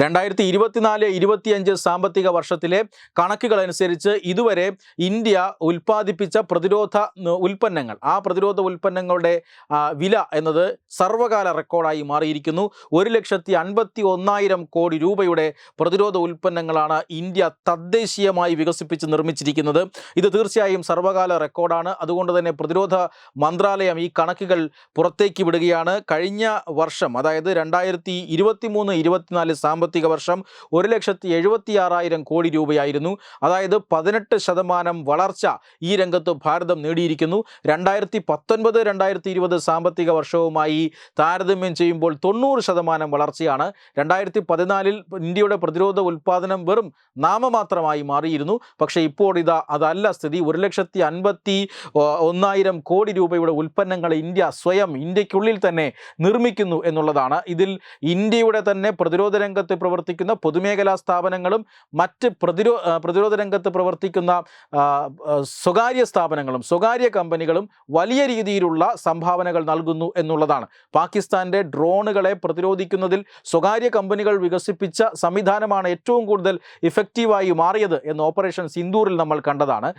രണ്ടായിരത്തി ഇരുപത്തിനാല് ഇരുപത്തിയഞ്ച് സാമ്പത്തിക വർഷത്തിലെ കണക്കുകൾ അനുസരിച്ച് ഇതുവരെ ഇന്ത്യ ഉൽപ്പാദിപ്പിച്ച പ്രതിരോധ ഉൽപ്പന്നങ്ങൾ ആ പ്രതിരോധ ഉൽപ്പന്നങ്ങളുടെ വില എന്നത് സർവകാല റെക്കോർഡായി മാറിയിരിക്കുന്നു. ഒരു ലക്ഷത്തി അൻപത്തി ഒന്നായിരം കോടി രൂപയുടെ പ്രതിരോധ ഉൽപ്പന്നങ്ങളാണ് ഇന്ത്യ തദ്ദേശീയമായി വികസിപ്പിച്ച് നിർമ്മിച്ചിരിക്കുന്നത്. ഇത് തീർച്ചയായും സർവകാല റെക്കോർഡാണ്. അതുകൊണ്ട് തന്നെ പ്രതിരോധ മന്ത്രാലയം ഈ കണക്കുകൾ പുറത്തേക്ക് വിടുകയാണ്. കഴിഞ്ഞ വർഷം അതായത് രണ്ടായിരത്തി ഇരുപത്തി മൂന്ന് ഇരുപത്തിനാല് സാമ്പത്തിക വർഷം ഒരു ലക്ഷത്തി എഴുപത്തി ആറായിരം കോടി രൂപയായിരുന്നു. അതായത് പതിനെട്ട് ശതമാനം വളർച്ച ഈ രംഗത്ത് ഭാരതം നേടിയിരിക്കുന്നു. രണ്ടായിരത്തി പത്തൊൻപത് രണ്ടായിരത്തി ഇരുപത് സാമ്പത്തിക വർഷവുമായി താരതമ്യം ചെയ്യുമ്പോൾ തൊണ്ണൂറ് ശതമാനം വളർച്ചയാണ്. രണ്ടായിരത്തി പതിനാലിൽ ഇന്ത്യയുടെ പ്രതിരോധ ഉൽപ്പാദനം വെറും നാമമാത്രമായി മാറിയിരുന്നു. പക്ഷേ ഇപ്പോൾ ഇതാ അതല്ല സ്ഥിതി. ഒരു ലക്ഷത്തി അൻപത്തി ഒന്നായിരം കോടി രൂപയുടെ ഉൽപ്പന്നങ്ങൾ ഇന്ത്യ സ്വയം ഇന്ത്യക്കുള്ളിൽ തന്നെ നിർമ്മിക്കുന്നു എന്നുള്ളതാണ്. ഇതിൽ ഇന്ത്യയുടെ തന്നെ പ്രതിരോധ രംഗത്ത് പ്രവർത്തിക്കുന്ന പൊതുമേഖലാ സ്ഥാപനങ്ങളും മറ്റ് പ്രതിരോ പ്രതിരോധ രംഗത്ത് പ്രവർത്തിക്കുന്ന സ്വകാര്യ സ്ഥാപനങ്ങളും സ്വകാര്യ കമ്പനികളും വലിയ രീതിയിലുള്ള സംഭാവനകൾ നൽകുന്നു എന്നുള്ളതാണ്. പാകിസ്ഥാന്റെ ഡ്രോണുകളെ പ്രതിരോധിക്കുന്നതിൽ സ്വകാര്യ കമ്പനികൾ വികസിപ്പിച്ച സംവിധാനമാണ് ഏറ്റവും കൂടുതൽ ഇഫക്റ്റീവായി മാറിയത് എന്ന് ഓപ്പറേഷൻ സിന്ദൂറിൽ നമ്മൾ കണ്ടതാണ്.